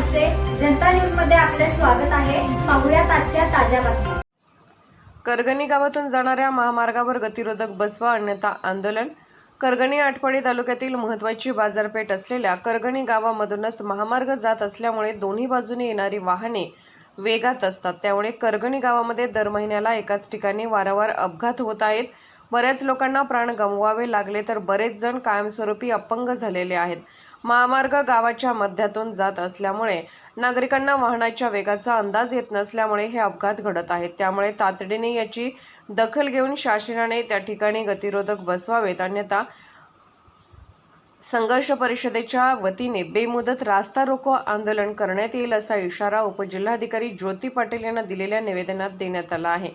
जनता न्यूजमध्ये आपले स्वागत आहे. पाहुयात आजच्या ताज्या बातम्या. करगणी गावातून जाणाऱ्या महामार्गावर गतिरोधक बसवा अन्यथा आंदोलन. करगणी आटपाडी तालुक्यातील महत्वाची बाजारपेठ असलेल्या करगणी गावामधूनच महामार्ग जात असल्यामुळे दोन्ही बाजूने येणारी वाहने वेगात असतात. त्यामुळे करगणी गावामध्ये दर महिन्याला एकाच ठिकाणी वारंवार अपघात होत आहेत. बऱ्याच लोकांना प्राण गमवावे लागले तर बरेच जण कायमस्वरूपी अपंग झालेले आहेत. महामार्ग गावाच्या मध्यातून जात असल्यामुळे नागरिकांना वाहनाच्या वेगाचा अंदाज येत नसल्यामुळे हे अपघात घडत आहेत. त्यामुळे तातडीने याची दखल घेऊन शासनाने त्या ठिकाणी गतिरोधक बसवावेत. अन्यथा संघर्ष परिषदेच्या वतीने बेमुदत रास्ता रोको आंदोलन करण्यात येईल असा इशारा उपजिल्हाधिकारी ज्योती पाटील यांना दिलेल्या निवेदनात देण्यात आला आहे.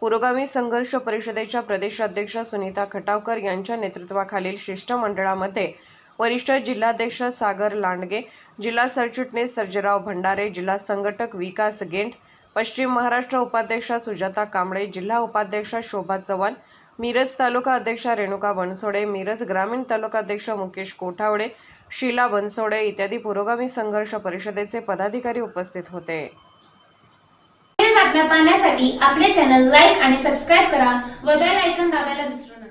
पुरोगामी संघर्ष परिषदेच्या प्रदेशाध्यक्षा सुनीता खटावकर यांच्या नेतृत्वाखालील शिष्टमंडळामध्ये वरिष्ठ जिल्हाध्यक्ष सागर लांडगे जिल्हा सरचिटणीस सर्जेराव भंडारे जिल्हा संघटक विकास गेंट पश्चिम महाराष्ट्र उपाध्यक्षा सुजाता कांबळे जिल्हा उपाध्यक्षा शोभा चव्हाण मिरज तालुका अध्यक्षा रेणुका बनसोडे मिरज ग्रामीण तालुका अध्यक्ष मुकेश कोठावडे शीला बनसोडे इत्यादी पुरोगामी संघर्ष परिषदेचे पदाधिकारी उपस्थित होते. बातम्या पाहण्यासाठी आपले चॅनल लाईक आणि सबस्क्राईब करा व बेल आयकॉन दाबायला विसरू